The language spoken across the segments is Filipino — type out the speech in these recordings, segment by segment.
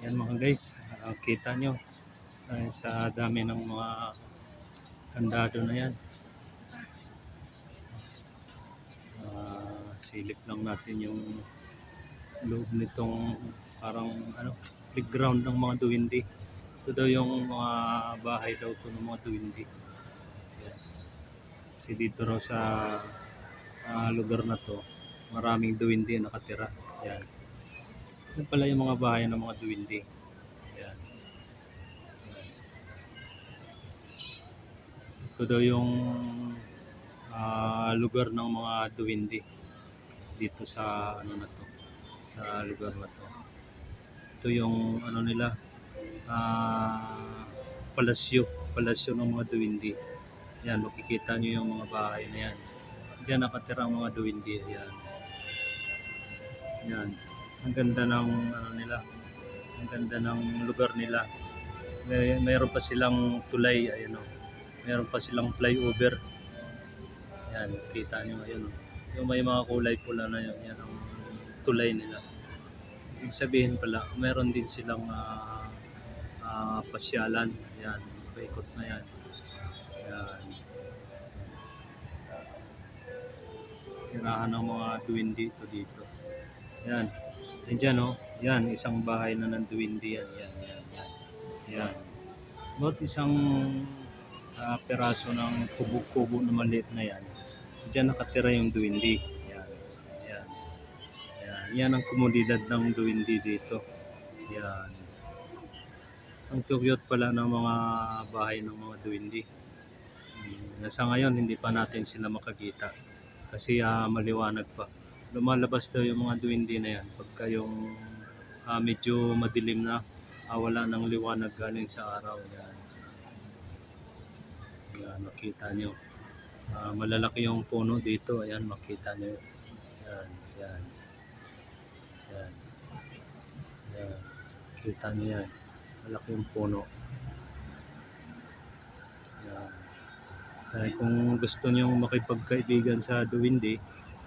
Yan mga guys, ah, kita nyo ah, sa dami ng mga kandado na yan. Ah, silip lang natin yung loob nitong parang ano, playground ng mga duwindi. Ito daw yung mga bahay daw to ng mga duwindi. Kasi dito raw sa ah, lugar na to, maraming duwindi na nakatira. Yan. Yan pala yung mga bahay ng mga duwindi. Yan. Yan. Ito daw yung ah, lugar ng mga duwindi dito sa ano na to sa lugar na to. Ito yung ano nila ah palasyo, palasyo ng mga duwindi. Yan, makikita nyo yung mga bahay na yan. Diyan nakatira ang mga duwindi. Yan. Yan. Ang ganda ng ano nila. Ang ganda ng lugar nila. May, mayroon pa silang tulay, ayan o. Mayroon pa silang flyover. Yan, kita nyo ayan o. Yung may mga kulay pula na yun, yan ang tulay nila. Ibig sabihin pala, meron din silang ah, ah, pasyalan. Yan, paikot na yan. Yan. Tirahan ng mga duwindi ito dito. Yan. Nandiyan oh. Yan, isang bahay na ng duwindi yan. Yan, yan, yan. Yan. About isang ah, peraso ng kubo-kubo na maliit na yan. Diyan nakatira yung duwindi. Yan. Yan. Yan. Yan ang komunidad ng duwindi dito. Yan. Ang cute pala ng mga bahay ng mga duwindi. Hmm, Nasa ngayon, hindi pa natin sila makakita. Kasi ah, maliwanag pa. Lumalabas daw yung mga duwindi na yan pagka yung ah, medyo madilim na, ah, wala ng liwanag galing sa araw. Yan. Yan, makita nyo. Ah, malalaki yung puno dito. Ayan, makita nyo. Yan, yan. Yan. Yan. Kita nyo yan. Malaki yung puno. Yan. Kaya kung gusto nyo makipagkaibigan sa Duwindi,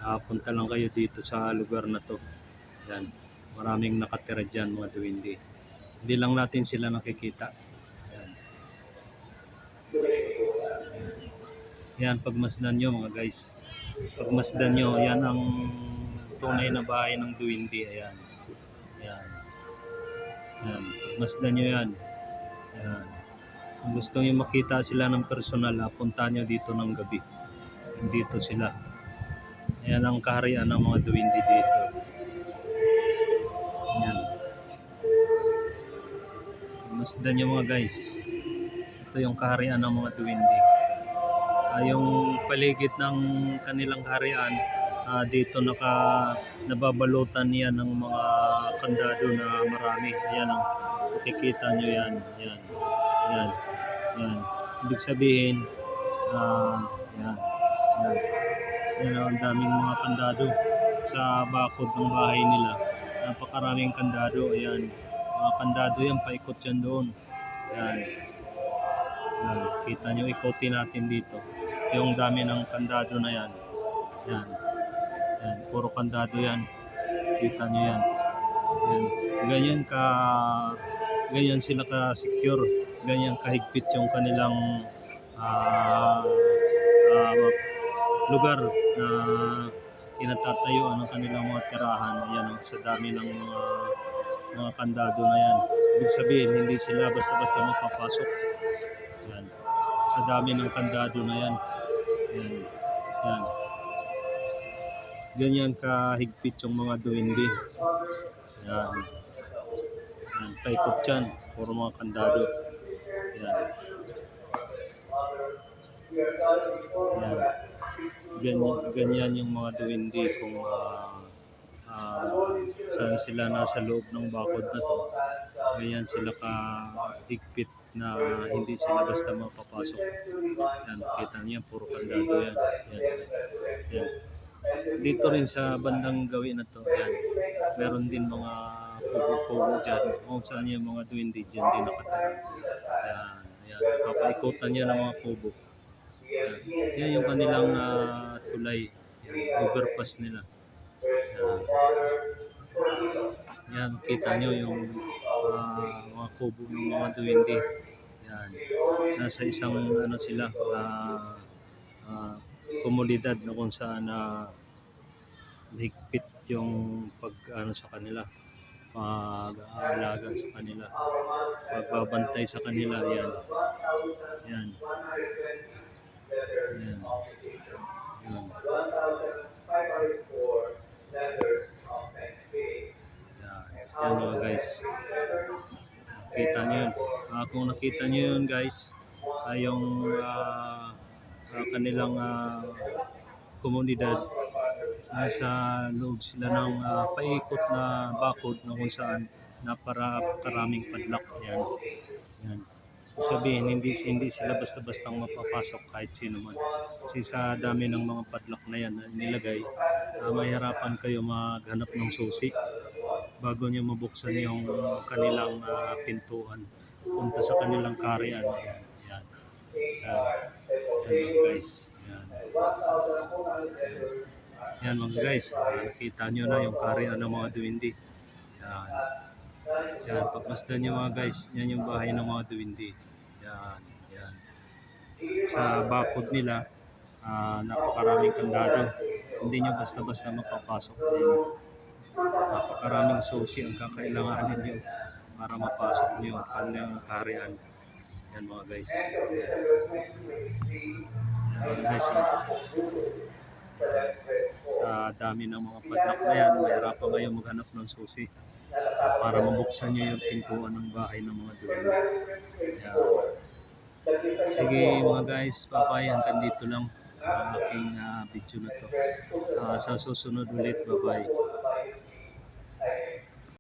ah, punta lang kayo dito sa lugar na to. Yan. Maraming nakatira dyan mga Duwindi. Hindi lang natin sila nakikita. Yan. Yan, pagmasdan nyo mga guys. Pagmasdan nyo, yan ang tunay na bahay ng Duwindi. Ayan. Yan. Yan. Pagmasdan nyo yan. Yan. Kung gusto nyo makita sila ng personal, punta nyo dito ng gabi. Dito sila. Ayan ang kaharian ng mga duwindi dito. Ayan. Masdan nyo mga guys. Ito yung kaharian ng mga duwindi. Ah, yung paligid ng kanilang kaharian, ah, dito naka nababalutan yan ng mga kandado na marami. Ayan o. Makikita nyo yan. Yan. Yan. Yan. Ibig sabihin, ah, yan. Yan. Yan oh, ang daming mga kandado sa bakod ng bahay nila. Napakaraming kandado. Ayan. Mga kandado yan, paikot yan doon. Yan. Yan. Kita nyo, ikotin natin dito. Yung dami ng kandado na yan. Yan. Yan. Puro kandado yan. Kita nyo yan. Yan. Ganyan ka ganyan sila ka secure ganyan kahigpit yung kanilang ah, ah, lugar na kinatatayuan ng kanilang mga tirahan. Yan sa dami ng mga mga kandado na yan. Ibig sabihin hindi sila basta-basta mapapasok. Yan sa dami ng kandado na yan. Yan yan. Ganyan kahigpit yung mga duwindi. Yan. Yan paikot yan. Puro mga kandado. Yan. Yan ganyan, ganyan yung mga duwindi kung ah, ah, saan sila nasa loob ng bakod na to. Ganyan sila kahigpit na hindi sila basta mapapasok. Yan kita niyo puro kandado yan. Yan, yan. dito rin sa bandang gawin na to yan. Meron din mga kubo-kubo dyan kung saan yung mga duwindi dyan din nakatira yan yan. Papaikutan niya ng mga kubo yan, yung kanilang ah, tulay. Yan, overpass nila. Yan, yan kita nyo yung ah, mga kubo ng mga duwende. Yan. Nasa isang ano sila, ah, ah, komunidad na kung saan na higpit yung pag ano sa kanila. Pag-aalaga sa kanila. Pagbabantay sa kanila. Yan. Yan yan yan yan, yan mga guys. Kita nyo yun. Ah, kung nakita nyo yun guys ay yung ah, ah, kanilang ah, komunidad nasa loob sila ng ah, paikot na bakod na kung saan napakaraming padlock yan yan sabihin hindi hindi sila basta-bastang mapapasok kahit sino man. Kasi sa dami ng mga padlock na yan na nilagay ah, mahirapan kayo maghanap ng susi bago nyo mabuksan yung kanilang ah, pintuan punta sa kanilang karian yan yan yan, yan mga guys. Yan yan mga guys, ah, nakita nyo na yung karian ng mga duwindi. Yan. Yan, pagmasdan nyo mga guys, yan yung bahay ng mga duwindi. Yan, yan. Sa bakod nila, ah, napakaraming kandado. Hindi nyo basta-basta mapapasok din. Napakaraming susi ang kakailanganin nyo para mapasok nyo ang kanilang karian. Yan mga guys. Yan mga guys. ah sa dami ng mga padlock na yan, mahirapan kayo maghanap ng susi para mabuksan nyo yung pintuan ng bahay ng mga duwende. Yan. Sige mga guys, bye-bye. Hanggang dito lang ang aking ah, video na to. Ah, sa susunod ulit, bye-bye.